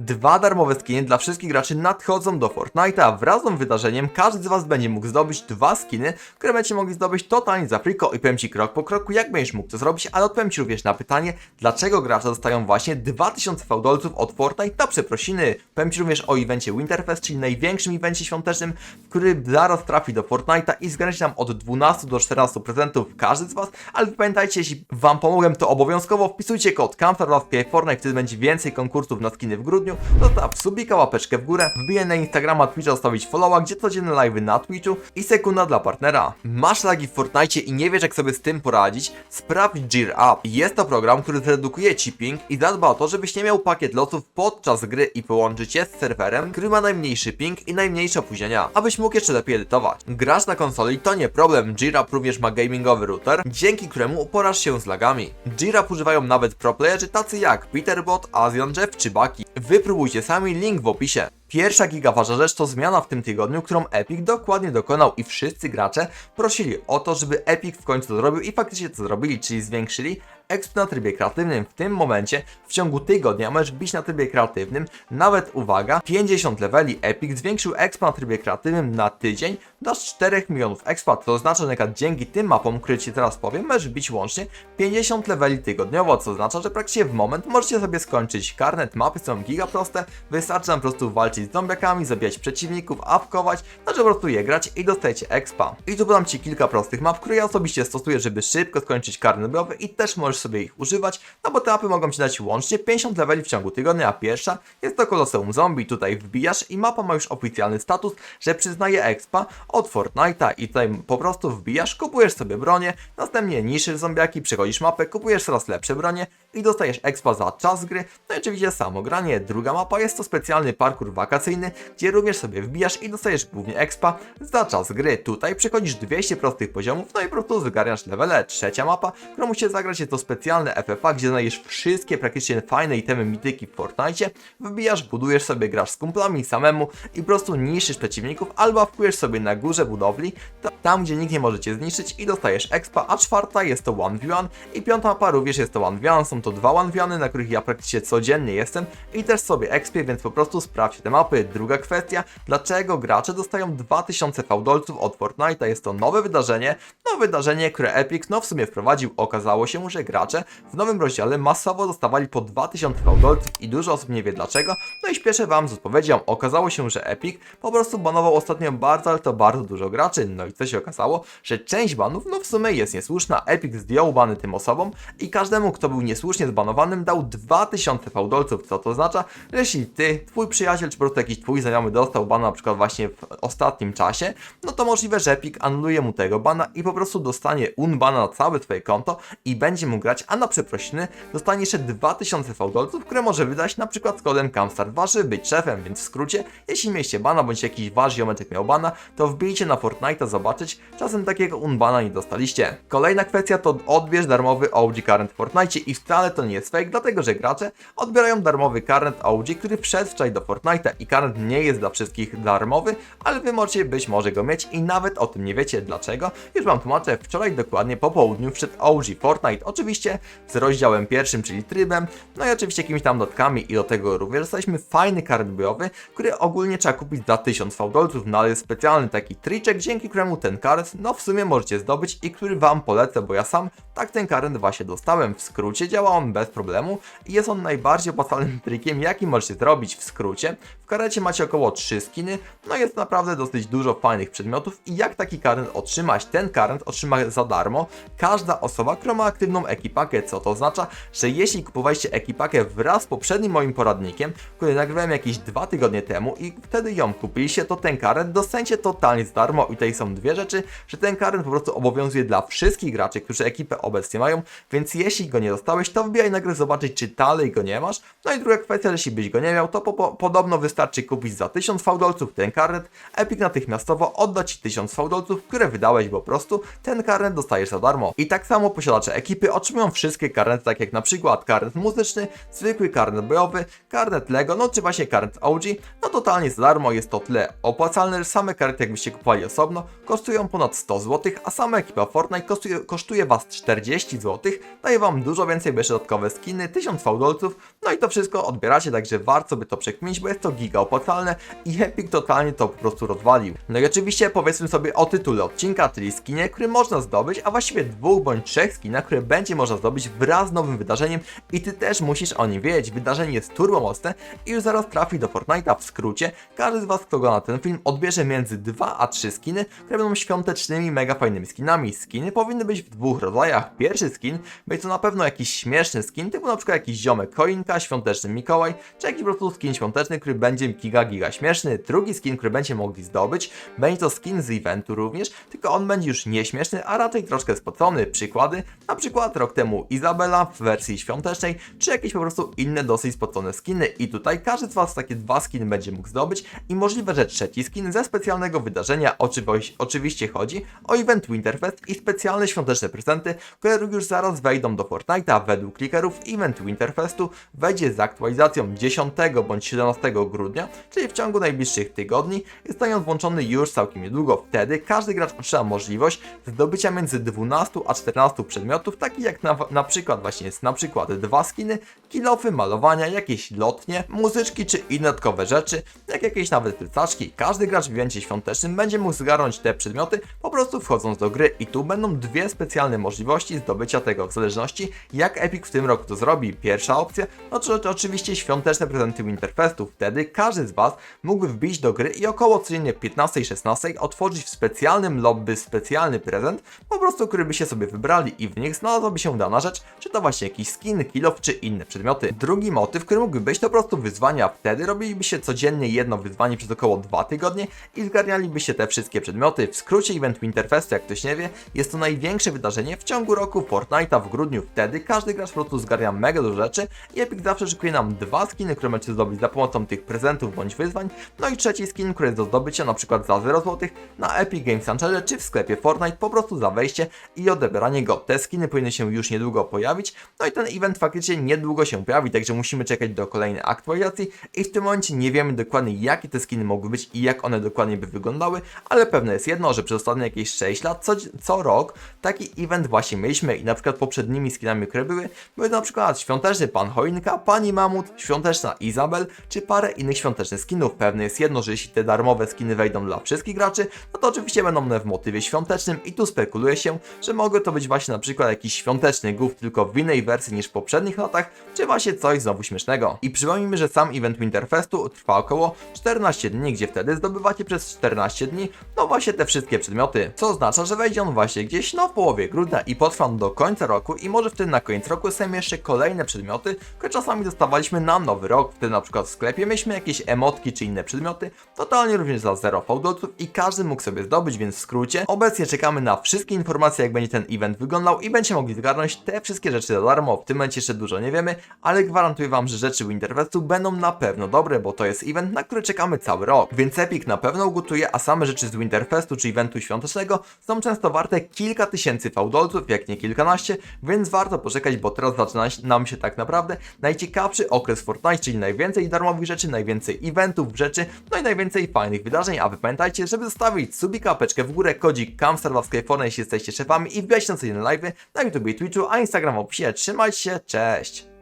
Dwa darmowe skiny dla wszystkich graczy nadchodzą do Fortnite'a. Wraz z tym wydarzeniem każdy z Was będzie mógł zdobyć dwa skiny, które będziecie mogli zdobyć totalnie za friko i powiem Ci krok po kroku, jak będziesz mógł to zrobić, ale odpowiem Ci również na pytanie, dlaczego gracze dostają właśnie 2000 fałdolców od Fortnite na przeprosiny. Powiem Ci również o evencie Winterfest, czyli największym evencie świątecznym, który zaraz trafi do Fortnite'a i zgarniecie nam od 12 do 14 prezentów każdy z Was, ale pamiętajcie, jeśli Wam pomogłem, to obowiązkowo wpisujcie kod KAMSTAR Fortnite, wtedy będzie więcej konkursów na skiny w grudniu, zostaw subika, łapeczkę w górę, wbijaj na Instagrama, Twitcha, zostawić followa, gdzie codzienne live'y na Twitchu i sekunda dla partnera. Masz lagi w Fortnite i nie wiesz jak sobie z tym poradzić? Sprawdź Gear Up. Jest to program, który zredukuje ci ping i zadba o to, żebyś nie miał pakiet losów podczas gry i połączyć je z serwerem, który ma najmniejszy ping i najmniejsze opóźnienia, abyś mógł jeszcze lepiej edytować. Grasz na konsoli to nie problem, Gear Up również ma gamingowy router, dzięki któremu uporasz się z lagami. Gear Up używają nawet pro playerzy tacy jak Peterbot, Asian Jeff czy Baki. Wypróbujcie sami, link w opisie. Pierwsza gigaważna rzecz to zmiana w tym tygodniu, którą Epic dokładnie dokonał i wszyscy gracze prosili o to, żeby Epic w końcu zrobił i faktycznie to zrobili, czyli zwiększyli exp na trybie kreatywnym. W tym momencie w ciągu tygodnia możesz bić na trybie kreatywnym nawet, uwaga, 50 leveli. Epic zwiększył exp na trybie kreatywnym na tydzień do 4 milionów expa. To oznacza, że dzięki tym mapom, które Ci teraz powiem, możesz bić łącznie 50 leveli tygodniowo, co oznacza, że praktycznie w moment możecie sobie skończyć karnet. Mapy są giga proste, wystarczy nam po prostu walczyć z zombiakami, zabijać przeciwników, apkować, znaczy po prostu je grać i dostajecie expa. I tu podam Ci kilka prostych map, które ja osobiście stosuję, żeby szybko skończyć karnet bojowy i też możesz sobie ich używać, no bo te mapy mogą Ci dać łącznie 50 leveli w ciągu tygodnia, a pierwsza jest to Koloseum Zombie, tutaj wbijasz i mapa ma już oficjalny status, że przyznaje expa od Fortnite'a i tutaj po prostu wbijasz, kupujesz sobie bronię, następnie niszczysz zombiaki, przechodzisz mapę, kupujesz coraz lepsze bronie i dostajesz expa za czas gry, no i oczywiście samo granie. Druga mapa jest to specjalny parkour wakacyjny, gdzie również sobie wbijasz i dostajesz głównie expa za czas gry. Tutaj przechodzisz 200 prostych poziomów, no i po prostu zgarniasz levele. Trzecia mapa, którą musicie zagrać jest to specjalne FFA, gdzie znajdziesz wszystkie praktycznie fajne itemy mityki w Fortnite, wbijasz, budujesz sobie, grasz z kumplami samemu i po prostu niszczysz przeciwników albo wpływasz sobie na górze budowli, ta- tam gdzie nikt nie może cię zniszczyć i dostajesz expa, a czwarta jest to 1v1 i piąta mapa również jest to 1v1, są to dwa 1v1, na których ja praktycznie codziennie jestem i też sobie expię, więc po prostu sprawdźcie te mapy. Druga kwestia, dlaczego gracze dostają 2000 fałdolców od Fortnite'a, jest to nowe wydarzenie, no wydarzenie, które Epic no w sumie wprowadził, okazało się, że gracze w nowym rozdziale masowo dostawali po 2000 fałdolców i dużo osób nie wie dlaczego, no i śpieszę wam z odpowiedzią, okazało się, że Epic po prostu banował ostatnio bardzo, ale to bardzo dużo graczy, no i co się okazało, że część banów no w sumie jest niesłuszna, Epic zdjął bany tym osobom i każdemu, kto był niesłusznie zbanowanym dał 2000 fałdolców, co to oznacza, że jeśli ty, twój przyjaciel, czy po prostu jakiś twój znajomy dostał bana na przykład właśnie w ostatnim czasie, no to możliwe, że Epic anuluje mu tego bana i po prostu dostanie unbana na całe twoje konto i będzie mógł a na przeprosiny dostanie jeszcze 2000 fałdolców, które może wydać na przykład z kodem Camstar waży być szefem, więc w skrócie, jeśli mieliście bana, bądź jakiś wasz ziometek miał bana, to wbijcie na Fortnite'a zobaczyć, czasem takiego unbana nie dostaliście. Kolejna kwestia to odbierz darmowy OG Current w Fortnite i wcale to nie jest fake, dlatego że gracze odbierają darmowy Current OG, który wszedł do Fortnite'a i Current nie jest dla wszystkich darmowy, ale wy możecie być może go mieć i nawet o tym nie wiecie dlaczego. Już wam tłumaczę, wczoraj dokładnie po południu wszedł OG Fortnite, oczywiście z rozdziałem pierwszym, czyli trybem, no i oczywiście jakimiś tam dodatkami i do tego również dostaliśmy fajny Current bojowy, który ogólnie trzeba kupić za 1000 fałdolców, no ale jest specjalny taki triczek, dzięki któremu ten Current, no w sumie możecie zdobyć i który wam polecę, bo ja sam tak ten Current właśnie dostałem. W skrócie działa on bez problemu i jest on najbardziej opłacalnym trikiem, jaki możecie zrobić w skrócie. W karecie macie około 3 skiny, no jest naprawdę dosyć dużo fajnych przedmiotów i jak taki current otrzymać? Ten current otrzyma za darmo każda osoba, która ma aktywną ekipakę, co to oznacza, że jeśli kupowaliście ekipakę wraz z poprzednim moim poradnikiem, który nagrywałem jakieś dwa tygodnie temu i wtedy ją kupiliście, to ten current dostaniecie totalnie za darmo. I tutaj są dwie rzeczy, że ten current po prostu obowiązuje dla wszystkich graczy, którzy ekipę obecnie mają, więc jeśli go nie dostałeś, to wbijaj nagle zobaczyć, czy dalej go nie masz. No i druga kwestia, jeśli byś go nie miał, to po, po, podobno wystarczy kupić za 1000 fałdolców ten karnet, Epic natychmiastowo odda Ci 1000 fałdolców, które wydałeś po prostu, ten karnet dostajesz za darmo. I tak samo posiadacze ekipy otrzymają otrzymują wszystkie karnety, tak jak na przykład karnet muzyczny, zwykły karnet bojowy, karnet Lego, no czy właśnie karnet OG, no totalnie za darmo, jest to tyle opłacalne, same karty jakbyście kupowali osobno, kosztują ponad 100 zł, a sama ekipa Fortnite kosztuje, kosztuje Was 40 zł, daje Wam dużo więcej, bo jeszcze dodatkowe skiny, 1000 fałdolców, no i to wszystko odbieracie, także warto by to przekminić, bo jest to giga opłacalne i Epic totalnie to po prostu rozwalił. No i oczywiście powiedzmy sobie o tytule odcinka, czyli skinie, który można zdobyć, a właściwie dwóch bądź trzech skinach, które będzie można zdobyć wraz z nowym wydarzeniem i Ty też musisz o nim wiedzieć. Wydarzenie jest turbo mocne i już zaraz trafi do Fortnite'a w skrócie. Każdy z Was, kto ogląda ten film, odbierze między 2 a 3 skiny, które będą świątecznymi, mega fajnymi skinami. Skiny powinny być w dwóch rodzajach. Pierwszy skin będzie to na pewno jakiś śmieszny skin, typu na przykład jakiś ziomek choinka, świąteczny Mikołaj, czy jakiś po prostu skin świąteczny, który będzie giga giga śmieszny. Drugi skin, który będziecie mogli zdobyć, będzie to skin z eventu również, tylko on będzie już nieśmieszny, a raczej troszkę spocony. Przykłady, na przykład rok temu Izabela w wersji świątecznej, czy jakieś po prostu inne dosyć spocone skiny. I tutaj każdy z Was takie dwa skiny będzie mógł zdobyć i możliwe, że trzeci skin ze specjalnego wydarzenia, oczywi- oczywiście chodzi o event Winterfest i specjalne świąteczne prezenty, które już zaraz wejdą do Fortnite'a według klikerów. Event Winterfestu wejdzie z aktualizacją 10 bądź 17 grudnia, czyli w ciągu najbliższych tygodni. Zostanie on włączony już całkiem niedługo. Wtedy każdy gracz otrzyma możliwość zdobycia między 12 a 14 przedmiotów, takich jak na, na przykład właśnie jest na przykład dwa skiny, kilofy, malowania, jakieś lotnie, muzyczki czy inne dodatkowe rzeczy, jak jakieś nawet plecaczki. Każdy gracz w evencie świątecznym będzie mógł zgarnąć te przedmioty po prostu wchodząc do gry i tu będą dwie specjalne możliwości zdobycia tego w zależności jak Epic w tym roku to zrobi. Pierwsza opcja, no to, to oczywiście świąteczne prezenty Winterfestu. Wtedy każdy z Was mógłby wbić do gry i około codziennie 15-16 otworzyć w specjalnym lobby specjalny prezent, po prostu który by się sobie wybrali i w nich znalazłaby się dana rzecz, czy to właśnie jakiś skin, kilof czy inne przedmioty. Drugi motyw, który mógłby być to po prostu wyzwania. Wtedy robiliby się codziennie jedno wyzwanie przez około 2 tygodnie i zgarnialiby się te wszystkie przedmioty. W skrócie event Winterfestu, jak ktoś nie wie, jest to największe wydarzenie w ciągu roku Fortnite'a w grudniu. Wtedy każdy gracz po prostu zgarnia mega dużo rzeczy i Epic zawsze szykuje nam dwa skiny, które możecie zdobyć za pomocą tych prezentów bądź wyzwań. No i trzeci skin, który jest do zdobycia na przykład za 0 zł na Epic Games Launcherze czy w sklepie Fortnite po prostu za wejście i odebranie go. Te skiny powinny się już niedługo pojawić. No i ten event faktycznie niedługo się pojawi, także musimy czekać do kolejnej aktualizacji i w tym momencie nie wiemy dokładnie jakie te skiny mogły być i jak one dokładnie by wyglądały, ale pewne jest jedno, że przez ostatnie jakieś 6 lat co, co rok taki event właśnie mieliśmy i na przykład poprzednimi skinami, które były, były na przykład świąteczny Pan Choinka, Pani Mamut, świąteczna Izabel, czy parę innych świątecznych skinów. Pewne jest jedno, że jeśli te darmowe skiny wejdą dla wszystkich graczy, no to oczywiście będą one w motywie świątecznym i tu spekuluje się, że mogły to być właśnie na przykład jakiś świąteczny goof, tylko w innej wersji niż w poprzednich latach, czy właśnie coś znowu śmiesznego. I przypomnijmy, że sam event Winterfestu trwa około 14 dni, gdzie wtedy zdobywacie przez 14 dni no właśnie te wszystkie przedmioty, co oznacza, że wejdzie on właśnie gdzieś no w połowie grudnia i potrwa on do końca roku i może wtedy na koniec roku są jeszcze kolejne przedmioty, które czasami dostawaliśmy na nowy rok, wtedy na przykład w sklepie mieliśmy jakieś emotki czy inne przedmioty, totalnie również za 0 fałdolców i każdy mógł sobie zdobyć, więc w skrócie obecnie czekamy na wszystkie informacje jak będzie ten event wyglądał i będziecie mogli zgarnąć te wszystkie rzeczy za darmo, w tym momencie jeszcze dużo nie wiemy, ale gwarantuję wam, że rzeczy Winterfestu będą na pewno dobre, bo to jest event, na który czekamy cały rok, więc Epic na pewno ugotuje, a same rzeczy z Winterfestu czy eventu świątecznego są często warte kilka tysięcy fałdolców, jak nie kilkanaście, więc warto poczekać, bo teraz zaczyna nam się tak naprawdę najciekawszy okres Fortnite, czyli najwięcej darmowych rzeczy, najwięcej eventów, rzeczy, no i najwięcej fajnych wydarzeń, a wy pamiętajcie, żeby zostawić subika, apeczkę w górę, kodzik Kamstar w Fortnite, jeśli jesteście szefami i wbijać na codzienne live'y na YouTube i Twitchu, a Instagram w opisie. Trzymajcie się, cześć!